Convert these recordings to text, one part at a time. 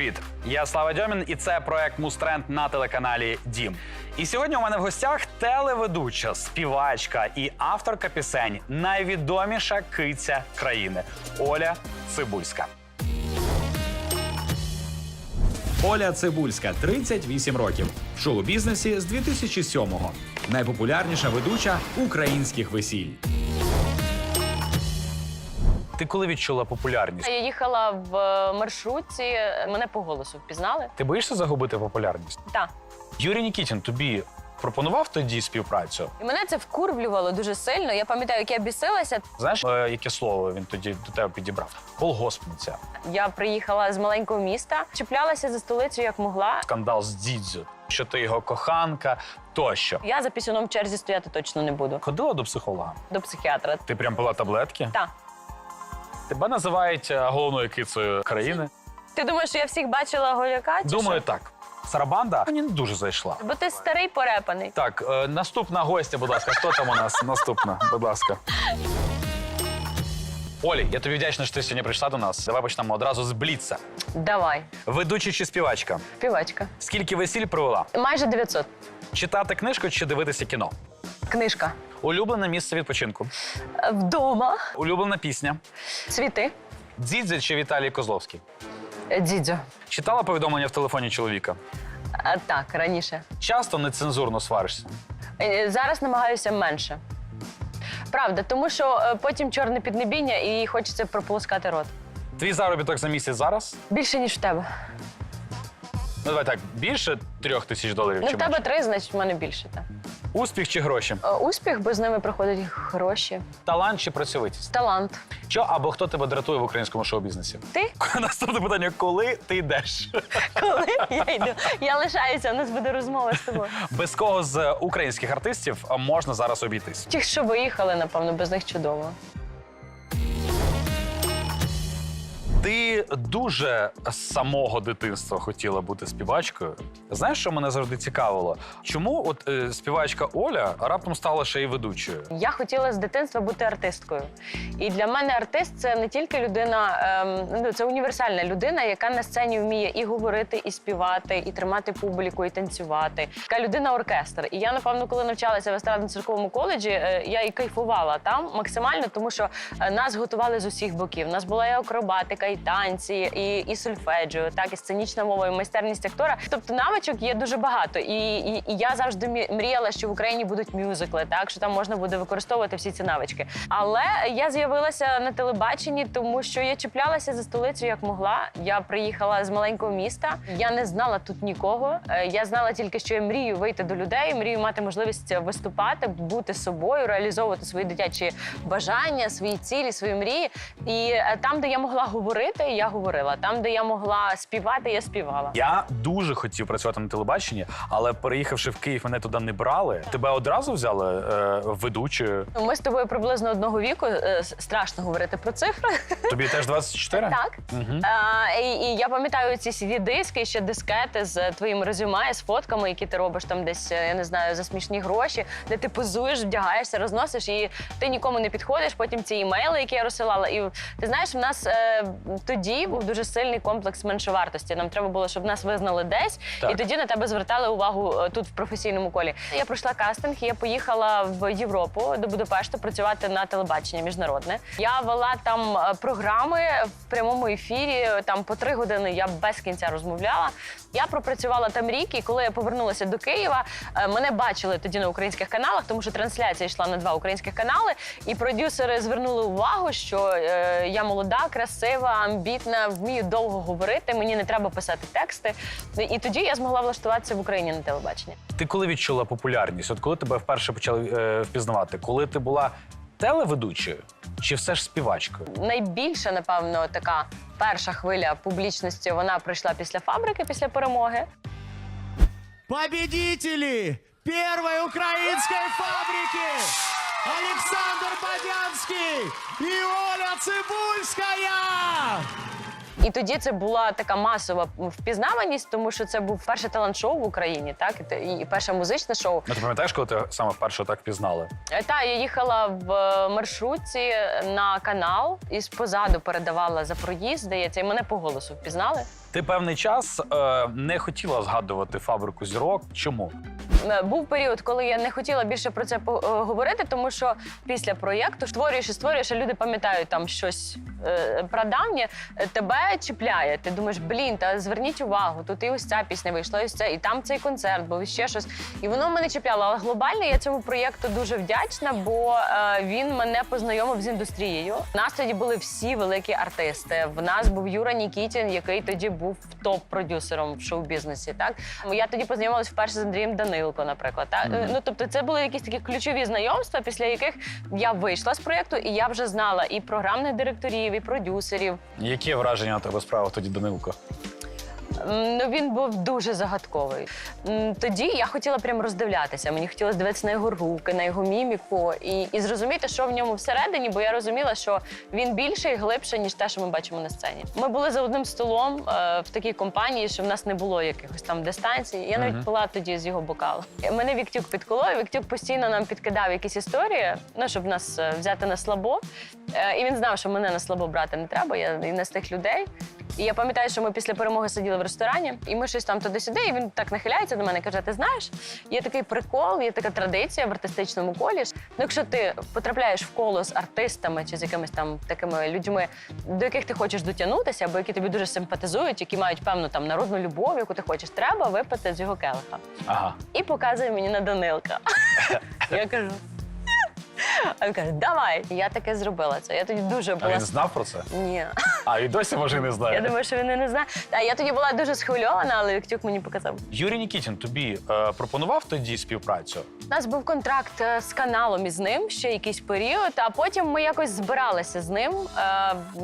Привіт, я Слава Дьомін, і це проект Мустренд на телеканалі Дім. І сьогодні у мене в гостях телеведуча, співачка і авторка пісень, найвідоміша киця країни Оля Цибульська. Оля Цибульська, 38 років. В шоу-бізнесі з 2007-го. Найпопулярніша ведуча українських весіль. Ти коли відчула популярність? Я їхала в е, маршрутці, мене по голосу впізнали. Ти боїшся загубити популярність? Так. Юрій Нікітін тобі пропонував тоді співпрацю? І мене це вкурвлювало дуже сильно. Я пам'ятаю, як я бісилася. Знаєш, е, яке слово він тоді до тебе підібрав? Колгоспниця. Я приїхала з маленького міста, чіплялася за столицю як могла. Скандал з Дідзю, що ти його коханка тощо. Я за пісюном в черзі стояти точно не буду. Ходила до психолога. До психіатра. Ти прям пила таблетки? Так. Тебе називають е, головною кицею країни. Ти думаєш, що я всіх бачила голяка? Чи Думаю, що? так. Сарабанда мені не дуже зайшла. Бо ти старий порепаний. Так, е, наступна гостя, будь ласка. Хто там у нас? Наступна, будь ласка. Олі, я тобі вдячна, що ти сьогодні прийшла до нас. Давай почнемо одразу з бліца. Давай, Ведучий чи співачка? співачка. Скільки весіль провела? Майже 900. Читати книжку чи дивитися кіно? Книжка. Улюблене місце відпочинку. Вдома. Улюблена пісня. Цвіти. Дзідзя чи Віталій Козловський? Е, Читала повідомлення в телефоні чоловіка. Е, Так, раніше. Часто нецензурно сваришся. Е, Зараз намагаюся менше. Правда, тому що потім чорне піднебіння і хочеться прополоскати рот. Твій заробіток за місяць зараз? Більше, ніж в тебе. Ну давай так, більше трьох тисяч доларів Ну, в тебе три, значить, в мене більше. Так. Успіх чи гроші? Е, Успіх, бо з ними приходять гроші. Талант чи працьовитість? Талант. Що або хто тебе дратує в українському шоу-бізнесі? Ти? Наступне питання: коли ти йдеш? Коли я йду? Я лишаюся, у нас буде розмова з тобою. Без кого з українських артистів можна зараз обійтись? Ті, що виїхали, напевно, без них чудово. Ти дуже з самого дитинства хотіла бути співачкою. Знаєш, що мене завжди цікавило? Чому от е, співачка Оля раптом стала ще й ведучою? Я хотіла з дитинства бути артисткою. І для мене артист це не тільки людина, ем, ну це універсальна людина, яка на сцені вміє і говорити, і співати, і тримати публіку, і танцювати. Така людина оркестр. І я, напевно, коли навчалася в естрадно-цирковому коледжі, е, я і кайфувала там максимально, тому що е, нас готували з усіх боків. У нас була і акробатика, і танці, і, і сольфеджіо, так і сценічна мова, і майстерність актора. Тобто навичок є дуже багато. І, і, і я завжди мріяла, що в Україні будуть мюзикли, так що там можна буде використовувати всі ці навички. Але я з'явилася на телебаченні, тому що я чіплялася за столицю як могла. Я приїхала з маленького міста. Я не знала тут нікого. Е, Я знала тільки, що я мрію вийти до людей, мрію мати можливість виступати, бути собою, реалізовувати свої дитячі бажання, свої цілі, свої мрії. І е, там, де я могла говорити, я говорила. Там, де я могла співати, я співала. Я дуже хотів працювати на телебаченні, але переїхавши в Київ, мене туди не брали. Тебе одразу взяли е, ведучою. Ми з тобою приблизно одного віку. е, Страшно говорити про цифри. Тобі теж 24? Так. Мгм. А, і, і я пам'ятаю ці cd-диски, ще дискети з твоїм резюме, з фотками, які ти робиш там десь, е, я не знаю, за смішні гроші, де ти позуєш, вдягаєшся, розносиш, і ти нікому не підходиш. Потім ці імейли, які я розсилала. І ти знаєш, в нас е, тоді був дуже сильний комплекс меншовартості. Нам треба було, щоб нас визнали десь, Так. і тоді на тебе звертали увагу е, тут в професійному колі. Я пройшла кастинг, я поїхала в Європу до Будапешта працювати на телебаченні міжнародне. Я вела там е, програми в прямому ефірі. Там по три години я без кінця розмовляла. Я пропрацювала там рік, і коли я повернулася до Києва, е, мене бачили тоді на українських каналах, тому що трансляція йшла на два українських канали. І продюсери звернули увагу, що я молода, красива, амбітна, вмію довго говорити. Мені не треба писати тексти. І тоді я змогла влаштуватися в Україні на телебаченні. Ти коли відчула популярність? От коли тебе вперше почали е, впізнавати? Коли ти була телеведучою чи все ж співачкою? Найбільша, напевно, така перша хвиля публічності вона прийшла після фабрики, після перемоги. Победители первой украинской фабрики Александр Бодянский и Оля Цибульская! І тоді це була така масова впізнаваність, тому що це був перше талант-шоу в Україні, так і перше музичне шоу. Ну, ти пам'ятаєш, коли ти саме вперше так впізнали? Е, Та я їхала в е, маршрутці на канал і позаду передавала за проїзд, здається, і мене по голосу впізнали. Ти певний час е, не хотіла згадувати фабрику зірок. Чому? Е, Був період, коли я не хотіла більше про це е, говорити, тому що після проєкту створюєш і створюєш, а люди пам'ятають там щось е, прадавнє, е, тебе чіпляє. Ти думаєш, блін, та зверніть увагу, тут і ось ця пісня вийшла, і ось це, і там цей концерт був, і ще щось. І воно мене чіпляло. Але глобально я цьому проєкту дуже вдячна, бо е, він мене познайомив з індустрією. У нас тоді були всі великі артисти. В нас був Юра Нікітін, який тоді був топ-продюсером в шоу-бізнесі. Так я тоді познайомилась вперше з Андрієм Данилко, наприклад. Так? Ну тобто, це були якісь такі ключові знайомства, після яких я вийшла з проєкту, і я вже знала і програмних директорів, і продюсерів. Які враження на тебе справив тоді Данилко? М, Ну він був дуже загадковий. М, Тоді я хотіла прям роздивлятися. Мені хотілося дивитися на його руки, на його міміку і, і зрозуміти, що в ньому всередині, бо я розуміла, що він більше і глибше, ніж те, що ми бачимо на сцені. Ми були за одним столом е, в такій компанії, що в нас не було якихось там дистанцій. Я навіть пила тоді з його бокалу. Мене Віктюк підколов. Віктюк постійно нам підкидав якісь історії, ну щоб нас е, взяти на слабо. Е, І він знав, що мене на слабо брати не треба. Я і не з тих людей. І я пам'ятаю, що ми після перемоги сиділи в ресторані, і ми щось там туди-сюди, і він так нахиляється до мене і каже: Ти знаєш, є такий прикол, є така традиція в артистичному колі. Ну, якщо ти потрапляєш в коло з артистами чи з якимись там такими людьми, до яких ти хочеш дотягнутися, або які тобі дуже симпатизують, які мають певну там народну любов, яку ти хочеш, треба випити з його келиха. Ага. І показує мені на Данилка. Я кажу. А він каже, давай. Я таке зробила це. Я тоді дуже А була. він знав про це? Ні. А і досі може не знає. Я думаю, що він і не знає. Та я тоді була дуже схвильована, але Віктюк мені показав. Юрій Нікітін тобі е, пропонував тоді співпрацю? У нас був контракт е, з каналом із ним ще якийсь період, а потім ми якось збиралися з ним,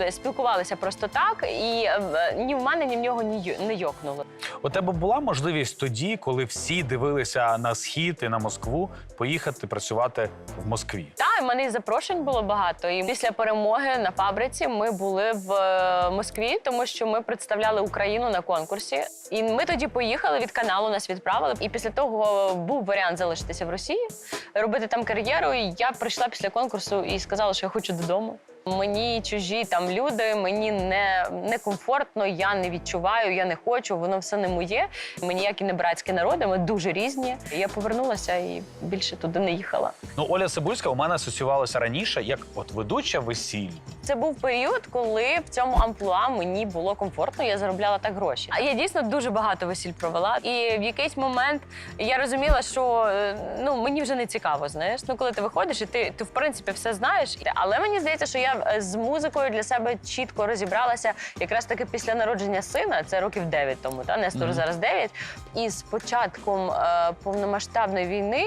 е, спілкувалися просто так, і е, ні в мене, ні в нього ні ю- не йокнуло. У тебе була можливість тоді, коли всі дивилися на схід і на Москву, поїхати працювати в Москві. Та в мене і запрошень було багато. І після перемоги на фабриці ми були в е, Москві, тому що ми представляли Україну на конкурсі. І ми тоді поїхали від каналу, нас відправили. І після того був варіант залишитися в Росії, робити там кар'єру. І я прийшла після конкурсу і сказала, що я хочу додому. Мені чужі там люди, мені не некомфортно, я не відчуваю, я не хочу, воно все не моє. Ми ніякі не братські народи, ми дуже різні. Я повернулася і більше туди не їхала. Ну, Оля Цибульська у мене асоціювалася раніше як от ведуча весіль. Це був період, коли в цьому амплуа мені було комфортно, я заробляла так гроші. А я дійсно дуже багато весіль провела. І в якийсь момент я розуміла, що е, ну мені вже не цікаво. Знаєш, ну коли ти виходиш, і ти, ти в принципі все знаєш. Але мені здається, що я е, з музикою для себе чітко розібралася якраз таки після народження сина. Це років 9 тому. Та Нестору зараз 9. І з початком е, повномасштабної війни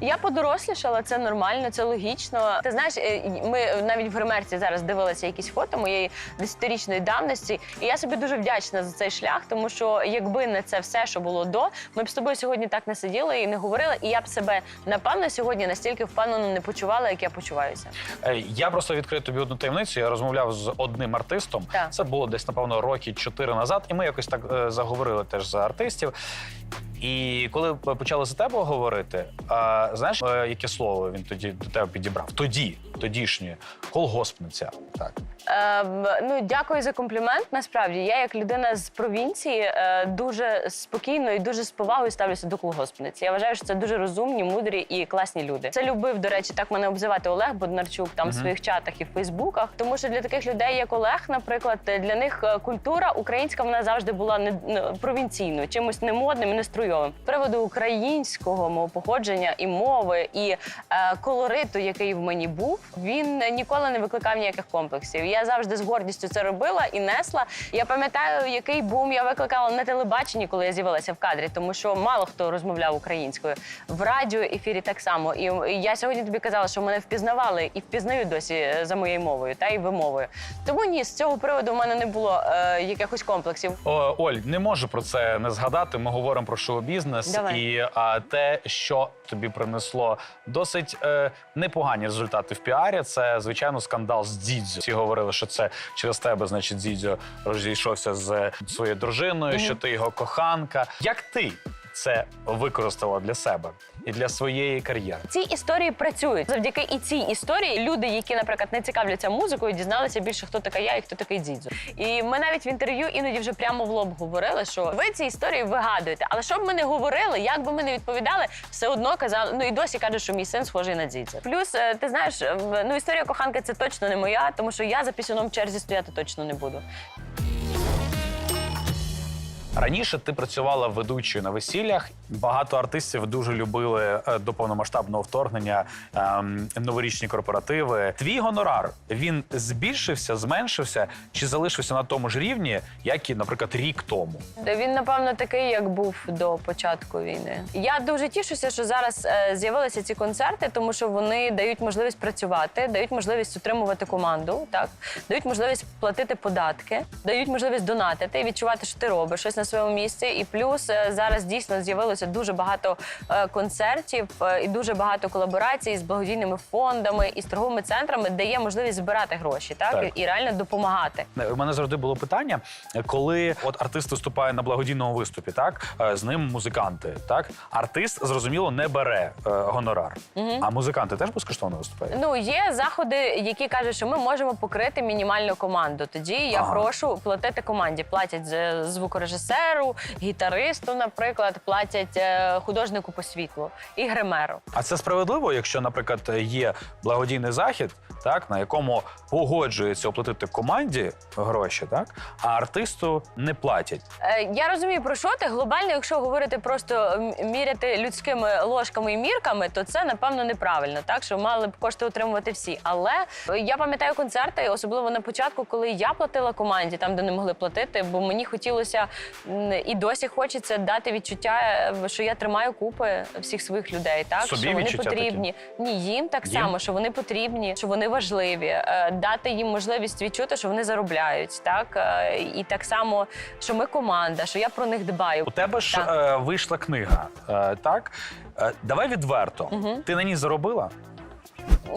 я подорослішала. Це нормально, це логічно. Ти знаєш, е, ми навіть в гримерці зараз дивилися якісь фото моєї десятирічної давності, і я собі дуже вдячна за цей шлях, тому що якби не це все, що було до, ми б з тобою сьогодні так не сиділи і не говорили. І я б себе напевно сьогодні настільки впевнено не почувала, як я почуваюся. Е, Я просто відкрию тобі одну таємницю. Я розмовляв з одним артистом. Так. Це було десь, напевно, роки чотири назад, і ми якось так е, заговорили теж за артистів. І коли почали за тебе говорити, а, знаєш, е, яке слово він тоді до тебе підібрав? Тоді, тодішнє, колгоспниця. Так. Ем, ну, дякую за комплімент. Насправді, я як людина з провінції е, дуже спокійно і дуже з повагою ставлюся до колгоспниць. Я вважаю, що це дуже розумні, мудрі і класні люди. Це любив, до речі, так мене обзивати Олег Боднарчук там в своїх чатах і в Фейсбуках. Тому що для таких людей, як Олег, наприклад, для них е, культура українська вона завжди була не, провінційною, чимось немодним неструйовим. З приводу українського мого походження і мови, і е, колориту, який в мені був, він ніколи не викликав ніяких комплексів. Я завжди з гордістю це робила і несла. Я пам'ятаю, який бум я викликала на телебаченні, коли я з'явилася в кадрі, тому що мало хто розмовляв українською. В радіоефірі так само. І я сьогодні тобі казала, що мене впізнавали і впізнають досі е, за моєю мовою та й вимовою. Тому ні, з цього приводу в мене не було е, якихось комплексів. О, Оль, не можу про це не згадати. Ми говоримо про шоу-бізнес і а, те, що тобі принесло досить е, непогані результати в піарі. Це звичайно скандал з Дідзю. Всі говорили, що це через тебе, значить, Дідзю розійшовся з своєю дружиною, що ти його коханка. Як ти це використала для себе і для своєї кар'єри. Ці історії працюють завдяки і цій історії. Люди, які, наприклад, не цікавляться музикою, дізналися більше, хто така я і хто такий дідзо. І ми навіть в інтерв'ю іноді вже прямо в лоб говорили, що ви ці історії вигадуєте. Але що б ми не говорили, як би ми не відповідали, все одно казали. Ну і досі кажуть, що мій син схожий на дідзя. Плюс, е, ти знаєш, ну історія коханки це точно не моя, тому що я за пісюном черзі стояти точно не буду. Раніше ти працювала ведучою на весіллях. Багато артистів дуже любили е, до повномасштабного вторгнення ем, новорічні корпоративи. Твій гонорар він збільшився, зменшився чи залишився на тому ж рівні, як і, наприклад, рік тому. Він, напевно, такий, як був до початку війни. Я дуже тішуся, що зараз е, з'явилися ці концерти, тому що вони дають можливість працювати, дають можливість утримувати команду, так дають можливість платити податки, дають можливість донатити і відчувати, що ти робиш щось на своєму місці. І плюс е, зараз дійсно з'явилося дуже багато е, концертів е, і дуже багато колаборацій з благодійними фондами і з торговими центрами, де є можливість збирати гроші, так, Так. І, реально допомагати. У мене завжди було питання, коли от артист виступає на благодійному виступі, так з ним музиканти, так артист зрозуміло не бере гонорар, а музиканти теж безкоштовно виступають. Ну, є заходи, які кажуть, що ми можемо покрити мінімальну команду. Тоді я Ага. прошу платити команді. Платять з- звукорежисеру, гітаристу, наприклад, платять е, художнику по світлу і гримеру. А це справедливо, якщо, наприклад, є благодійний захід, так на якому погоджується оплатити команді гроші, так а артисту не платять. Е, Я розумію, про що ти глобально, якщо говорити просто міряти людськими ложками і мірками, то це напевно неправильно, так що мали б кошти отримувати всі. Але е, я пам'ятаю концерти, особливо на початку, коли я платила команді, там де не могли платити, бо мені хотілося і досі хочеться дати відчуття, е, що я тримаю купи всіх своїх людей, так Собі що вони потрібні. Ні, їм так Їм? само, що вони потрібні, що вони важливі, е, дати їм можливість відчути, що вони заробляють, так е, і так само, що ми команда, що я про них дбаю. У тебе ж Так. вийшла книга, так? Давай відверто. Ти на ній заробила?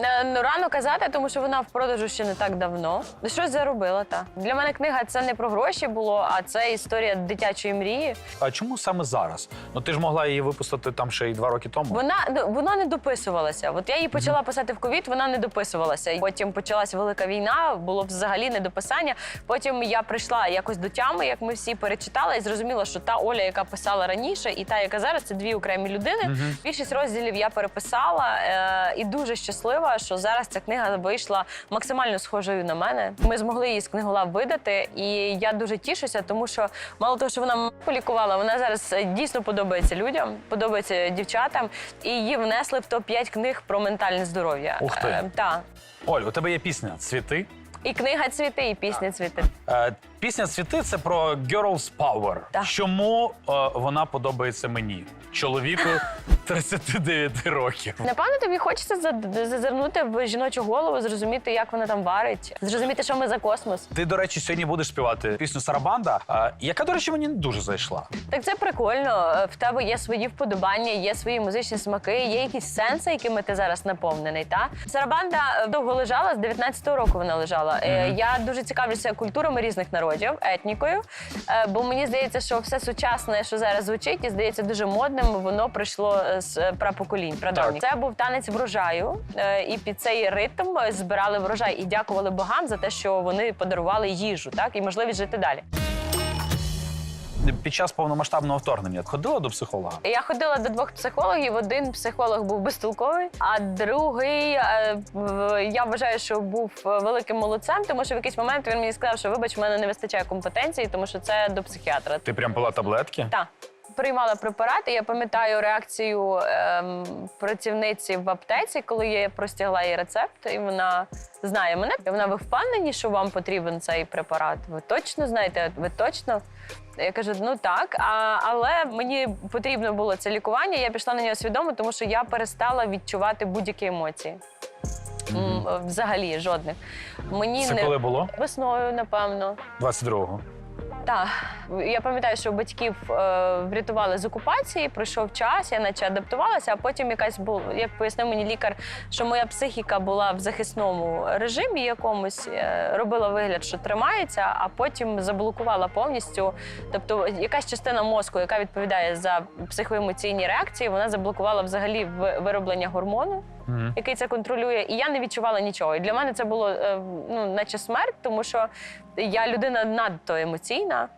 Е, Ну рано казати, тому що вона в продажу ще не так давно. Щось заробила та для мене книга це не про гроші було, а це історія дитячої мрії. А чому саме зараз? Ну ти ж могла її випустити там ще й два роки тому. Вона ну, вона не дописувалася. От я її почала писати в ковід, вона не дописувалася. Потім почалася велика війна, було взагалі недописання. Потім я прийшла якось до тями, як ми всі перечитали, і зрозуміла, що та Оля, яка писала раніше, і та, яка зараз, це дві окремі людини. Більшість розділів я переписала е, і дуже щаслива, що зараз ця книга вийшла максимально схожою на мене. Ми змогли її з книголав видати, і я дуже тішуся, тому що мало того, що вона полікувала, вона зараз е, дійсно подобається людям, подобається дівчатам, і її внесли в топ 5 книг про ментальне здоров'я. Ух ти. Е, та. Оль, у тебе є пісня Цвіти. І книга цвіти, і пісня цвіти. Е, пісня Цвіти це про girls power. Так. Чому е, вона подобається мені, чоловіку 39 років? Напевно, тобі хочеться за- зазирнути в жіночу голову, зрозуміти, як вона там варить, зрозуміти, що ми за космос. Ти, до речі, сьогодні будеш співати пісню Сарабанда, е, яка, до речі, мені не дуже зайшла. Так це прикольно. Е, В тебе є свої вподобання, є свої музичні смаки, є якісь сенси, якими ти зараз наповнений. Та Сарабанда е, довго лежала з 19-го року. Вона лежала. Е, Я дуже цікавлюся культурами різних народів, етнікою. Е, Бо мені здається, що все сучасне, що зараз звучить, і здається дуже модним. Воно прийшло е, з е, прапоколінь. Прадавніх. Це був танець врожаю, і під цей ритм збирали врожай і дякували богам за те, що вони подарували їжу, так і можливість жити далі. Під час повномасштабного вторгнення ходила до психолога. Я ходила до двох психологів. Один психолог був безтолковий, а другий е, в- я вважаю, що був великим молодцем, тому що в якийсь момент він мені сказав, що вибач, в мене не вистачає компетенції, тому що це до психіатра. Ти прям пила таблетки? Так. Приймала препарати. Я пам'ятаю реакцію ем, працівниці в аптеці, коли я простягла їй рецепт, і вона знає мене. І вона ви впевнені, що вам потрібен цей препарат? Ви точно знаєте? Ви точно? Я кажу, ну так, а, але мені потрібно було це лікування. Я пішла на нього свідомо, тому що я перестала відчувати будь-які емоції. М, Взагалі жодних. Мені Це не коли було? весною, напевно. 22-го. Так, я пам'ятаю, що батьків е, врятували з окупації, пройшов час, я наче адаптувалася, а потім якась була, як пояснив мені лікар, що моя психіка була в захисному режимі якомусь, е, робила вигляд, що тримається, а потім заблокувала повністю. Тобто, якась частина мозку, яка відповідає за психоемоційні реакції, вона заблокувала взагалі вироблення гормону Мгм. який це контролює, і я не відчувала нічого. І для мене це було е, ну, наче смерть, тому що я людина надто емоційна.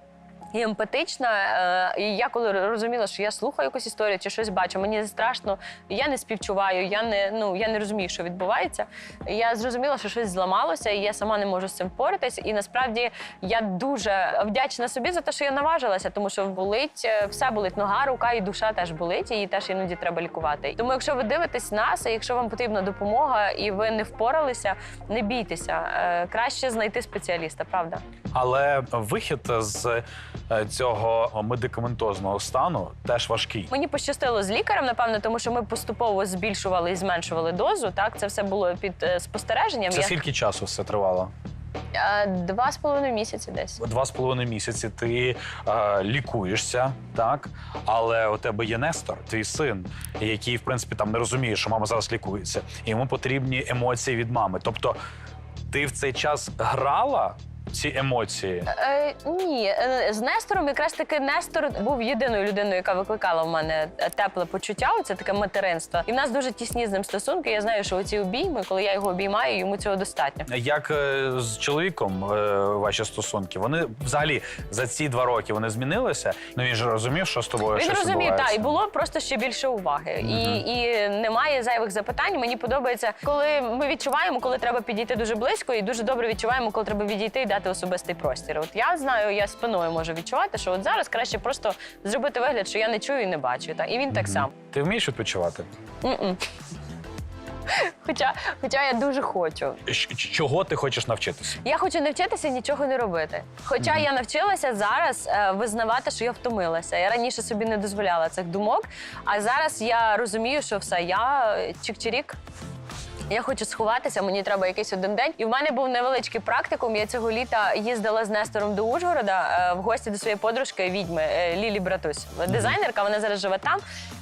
І емпатична, Е, і я коли розуміла, що я слухаю якусь історію чи щось бачу, мені страшно, я не співчуваю, я не ну я не розумію, що відбувається. Я зрозуміла, що щось зламалося, і я сама не можу з цим впоратись. І насправді я дуже вдячна собі за те, що я наважилася, тому що болить е, все болить, нога, рука і душа теж болить, її теж іноді треба лікувати. Тому, якщо ви дивитесь нас, і якщо вам потрібна допомога, і ви не впоралися, не бійтеся. Е, Краще знайти спеціаліста, правда. Але вихід з цього медикаментозного стану теж важкий. Мені пощастило з лікарем, напевно, тому що ми поступово збільшували і зменшували дозу. Так, це все було під е, спостереженням. Це Я- скільки часу все тривало? Е, два з половиною місяці десь. Два з половиною місяці ти е, лікуєшся, так? Але у тебе є Нестор, твій син, який, в принципі, там не розуміє, що мама зараз лікується. І йому потрібні емоції від мами. Тобто, ти в цей час грала ці емоції? Е, ні, е, з Нестором якраз таки Нестор був єдиною людиною, яка викликала в мене тепле почуття. Це таке материнство. І в нас дуже тісні з ним стосунки. Я знаю, що оці обійми, коли я його обіймаю, йому цього достатньо. Як е, з чоловіком е, ваші стосунки? Вони взагалі за ці два роки вони змінилися? Ну він ж розумів, що з тобою Він щось розумів, так, і було просто ще більше уваги. І, і немає зайвих запитань. Мені подобається, коли ми відчуваємо, коли треба підійти дуже близько, і дуже добре відчуваємо, коли треба відійти і дати особистий простір. От я знаю, я спиною можу відчувати, що от зараз краще просто зробити вигляд, що я не чую і не бачу. Та і він так само. Ти вмієш відпочивати? М-м. Хоча, хоча я дуже хочу. Щ- Чого ти хочеш навчитися? Я хочу навчитися нічого не робити. Хоча я навчилася зараз е, визнавати, що я втомилася. Я раніше собі не дозволяла цих думок. А зараз я розумію, що все, я е, чик-чирік. Я хочу сховатися, мені треба якийсь один день. І в мене був невеличкий практикум. Я цього літа їздила з Нестором до Ужгорода е, в гості до своєї подружки відьми е, Лілі Братусь. Дизайнерка, вона зараз живе там,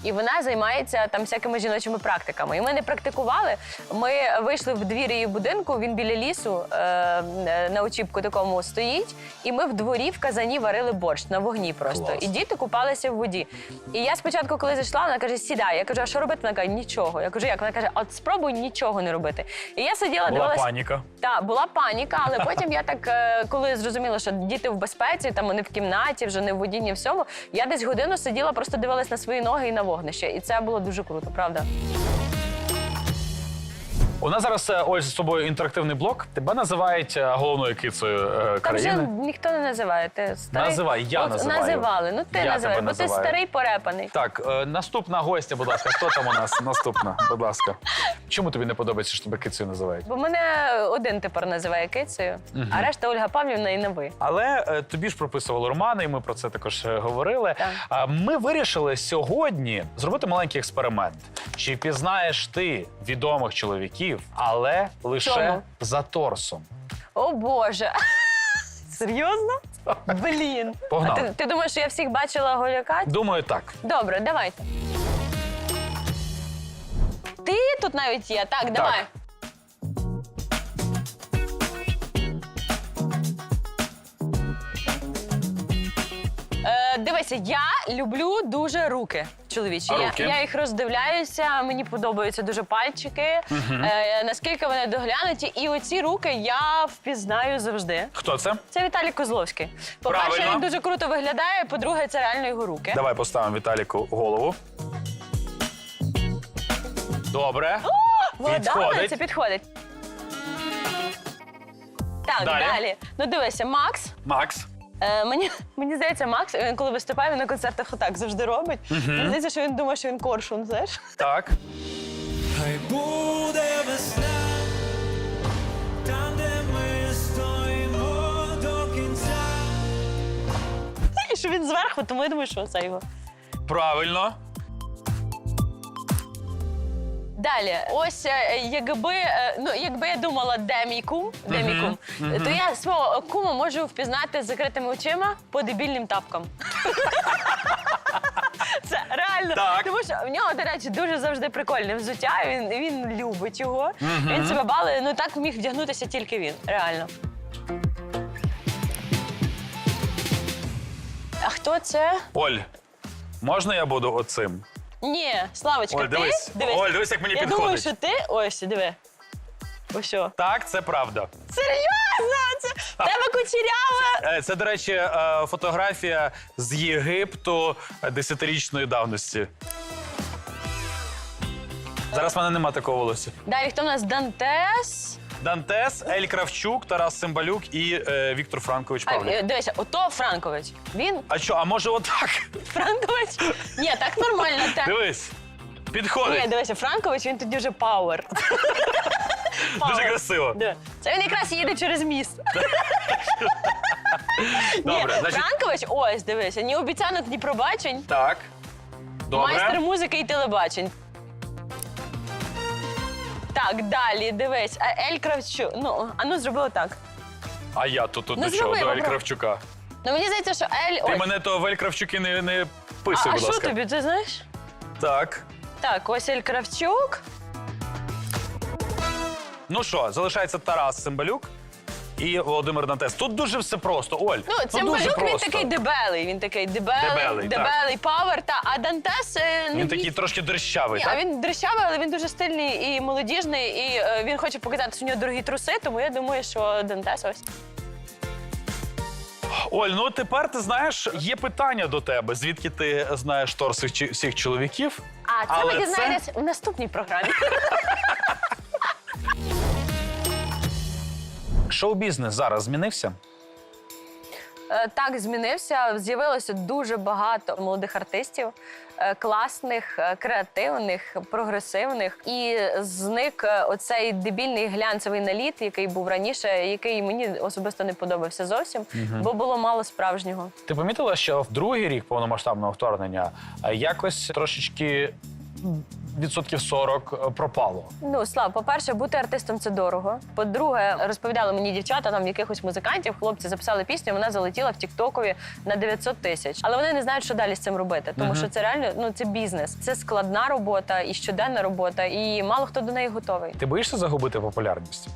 і вона займається там всякими жіночими практиками. І ми не практикували. Ми вийшли в двір її будинку. Він біля лісу е, е, на очіпку такому стоїть. І ми в дворі в казані варили борщ на вогні просто. Клас. І діти купалися в воді. І я спочатку, коли зайшла, вона каже: сідай. Я кажу, а що робити? Вона каже, нічого. Я кажу, як? Вона каже, от спробуй нічого не робити. І я сиділа, Була дивилась. паніка. Так, була паніка, але потім я так, е, коли зрозуміла, що діти в безпеці, там вони в кімнаті, вже не в воді, ні в всьому. Я десь годину сиділа, просто дивилась на свої ноги і на вогнище. І це було дуже круто, правда. У нас зараз е, ось з тобою інтерактивний блок. Тебе називають е, головною кицею е, Там вже країни. ніхто не називає. Ти старий. Називай, я От називаю. Називали. Ну ти Я називаєш, тебе бо ти називаю. старий порепаний. Так, е, наступна гостя, будь ласка. Хто там у нас? Наступна, будь ласка. Чому тобі не подобається, що тебе кицею називають? Бо мене один тепер називає кицею, а решта Ольга Павлівна і на ви. Але е, тобі ж прописували романи, і ми про це також е, говорили. Так. А ми вирішили сьогодні зробити маленький експеримент. Чи пізнаєш ти відомих чоловіків, але лише Чому? за торсом? О Боже. Серйозно? Блін. Погнали. А ти, ти думаєш, що я всіх бачила голяка? Думаю, так. Добре, давайте. Ти тут навіть є. Так, давай. Е, дивися, я люблю дуже руки чоловічі. А Я, руки? я їх роздивляюся, мені подобаються дуже пальчики, е, наскільки вони доглянуті. І оці руки я впізнаю завжди. Хто це? Це Віталій Козловський. По-перше, Правильно. він дуже круто виглядає. По-друге, це реально його руки. Давай поставимо Віталіку голову. Добре. Вода, Підходить. це підходить. Так, Далі. далі. Ну дивися, Макс. Макс. Е, мені, мені здається, Макс, він коли виступає, він на концертах отак завжди робить. Мені здається, що він думає, що він коршун, знаєш? Так. Хай буде весна, там, де ми стоїмо до кінця. І що він зверху, тому я думаю, що це його. Правильно. Далі, ось е, якби е, ну якби я думала, де мій кум, де мій кум, то я свого кума можу впізнати з закритими очима по дебільним тапкам. Це реально. Так. Тому що в нього, до речі, дуже завжди прикольне взуття. Він, він любить його. Він себе балує. Ну так міг вдягнутися тільки він. Реально. А хто це? Оль, можна я буду оцим? Ні, Славочка, Оль, ти? дивись. Оль, дивись, як мені Я підходить. думаю, що ти. Ось, диви. Ось. Так, це правда. Серйозно? Це в тебе кучерява. Е, Це, до речі, е, фотографія з Єгипту десятирічної давності. Зараз в мене нема такого волосся. Далі хто в нас Дантес? Дантес, Ель Кравчук, Тарас Цимбалюк і е, Віктор Франкович А, Павлік. е, дивися, ото Франкович. Він А що, а може отак? Франкович? Ні, так нормально. Те. Дивись. Ні, Підходить. дивися, Франкович, він тоді вже пауер. Дуже красиво. Да. Це він якраз їде через міст. Добре, Ні, значить. Франкович, ось, дивися, ні обіцянок, ні пробачень. Так. Майстер музики і телебачень. Так, далі, дивись. А Ель Кравчук. Ну, а ну зробила так. А я тут, тут Ну, до чого? зроби, До Ель. Кравчука. Ну мені здається, що Ель. Ти ось. мене то в Ель Кравчуки не, не А, писуй, а будь що ласка. тобі, ти знаєш? Так. Так, ось Ель Кравчук. Ну що, залишається Тарас Цимбалюк і Володимир Дантес. Тут дуже все просто. Оль, Ну, це дуже малюк, він такий дебелий. Він такий дебелий, Дебелий, дебелий павер. Та, а Дантес е, не Він бій- такий трошки дрищавий, Ні, так? а він дрищавий, але він дуже стильний і молодіжний, і е, він хоче показати, що у нього дорогі труси, тому я думаю, що Дантес ось. Оль, ну тепер ти знаєш, є питання до тебе. Звідки ти знаєш торси всіх, чоловіків? А це Але ви це- в наступній програмі. Шоу-бізнес зараз змінився. Е, Так, змінився. З'явилося дуже багато молодих артистів, е, класних, е, креативних, прогресивних. І зник оцей дебільний глянцевий наліт, який був раніше, який мені особисто не подобався зовсім, бо було мало справжнього. Ти помітила, що в другий рік повномасштабного вторгнення якось трошечки відсотків 40 пропало. Ну, Слав, по-перше, бути артистом це дорого. По-друге, розповідали мені дівчата там якихось музикантів, хлопці записали пісню, вона залетіла в Тіктокові на 900 тисяч. Але вони не знають, що далі з цим робити, тому що це реально ну це бізнес, це складна робота і щоденна робота, і мало хто до неї готовий. Ти боїшся загубити популярність?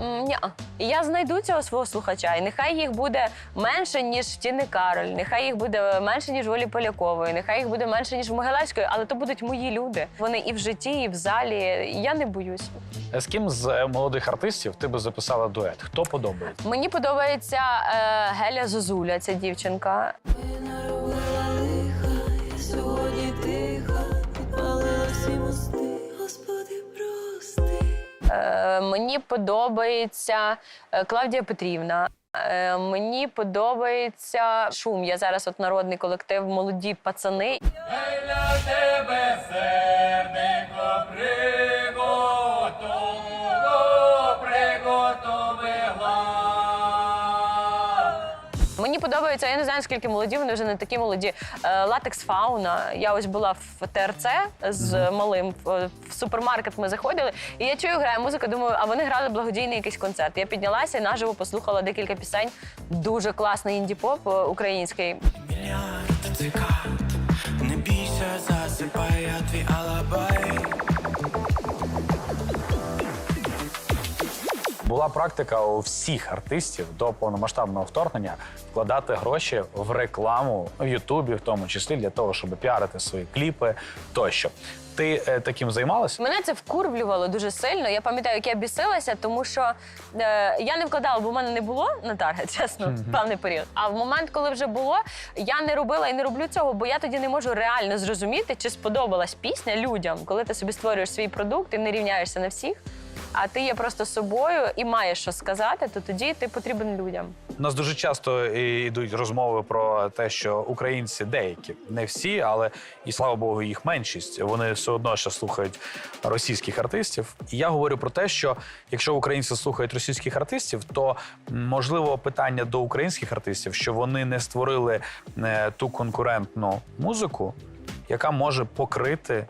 Ні. Я знайду цього свого слухача, і нехай їх буде менше, ніж в Тіни Кароль, нехай їх буде менше, ніж в Олі Полякової, нехай їх буде менше, ніж в Могилевської, але то будуть мої люди. Вони і в житті, і в залі. Я не боюсь. З ким з е, молодих артистів ти би записала дует? Хто подобається? Мені подобається е, Геля Зозуля, ця дівчинка. Мені подобається е, Клавдія Петрівна. Е, мені подобається шум. Я зараз от народний колектив молоді пацани. Мені подобається, я не знаю, скільки молоді, вони вже не такі молоді. Е, Латекс фауна. Я ось була в ТРЦ з малим в, супермаркет. Ми заходили, і я чую, грає музика. Думаю, а вони грали благодійний якийсь концерт. Я піднялася і наживо послухала декілька пісень. Дуже класний інді-поп е, український. Мільярд цикад, не бійся, засипай, я твій алабай. Була практика у всіх артистів до повномасштабного вторгнення вкладати гроші в рекламу в Ютубі, в тому числі для того, щоб піарити свої кліпи тощо. Ти е, таким займалася? Мене це вкурвлювало дуже сильно. Я пам'ятаю, як я бісилася, тому що е, я не вкладала, бо в мене не було на таргет, чесно, певний період. А в момент, коли вже було, я не робила і не роблю цього, бо я тоді не можу реально зрозуміти, чи сподобалась пісня людям, коли ти собі створюєш свій продукт і не рівняєшся на всіх. А ти є просто собою і маєш що сказати, то тоді ти потрібен людям. У нас дуже часто йдуть розмови про те, що українці деякі, не всі, але і слава Богу, їх меншість. Вони все одно ще слухають російських артистів. І я говорю про те, що якщо українці слухають російських артистів, то можливо питання до українських артистів, що вони не створили е, ту конкурентну музику. Яка може покрити е,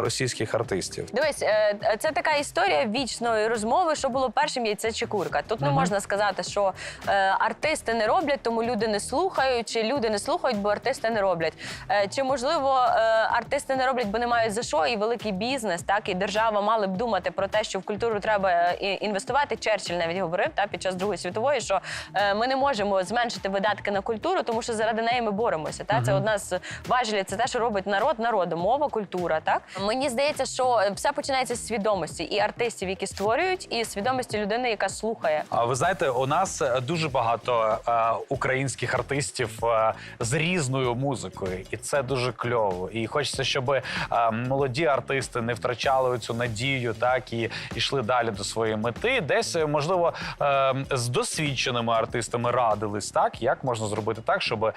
російських артистів. Дивись, е, е, це така історія вічної розмови, що було першим яйце чи курка. Тут не можна сказати, що е, артисти не роблять, тому люди не слухають, чи люди не слухають, бо артисти не роблять. Е, чи можливо е, артисти не роблять, бо не мають за що, і великий бізнес, так і держава мали б думати про те, що в культуру треба е, і- інвестувати. Черчилль навіть говорив та під час Другої світової, що е, ми не можемо зменшити видатки на культуру, тому що заради неї ми боремося. Та це одна з важелів, це те, що робить народ народу, мова, культура. Так мені здається, що все починається з свідомості і артистів, які створюють, і свідомості людини, яка слухає. А ви знаєте, у нас е, дуже багато е, українських артистів е, з різною музикою, і це дуже кльово. І хочеться, щоб е, молоді артисти не втрачали цю надію, так і йшли далі до своєї мети. Десь е, можливо е, з досвідченими артистами радились, так як можна зробити так, щоб е,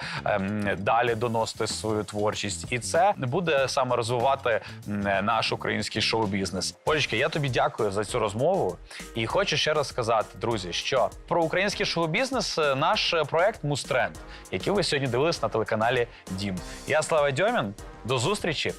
далі доносити свою творчість, і це буде саме розвивати наш український шоу-бізнес. Олечка, я тобі дякую за цю розмову. І хочу ще раз сказати, друзі, що про український шоу-бізнес е, наш е, проект Мустренд, який ви сьогодні дивились на телеканалі Дім. Я Слава Дьомін. До зустрічі.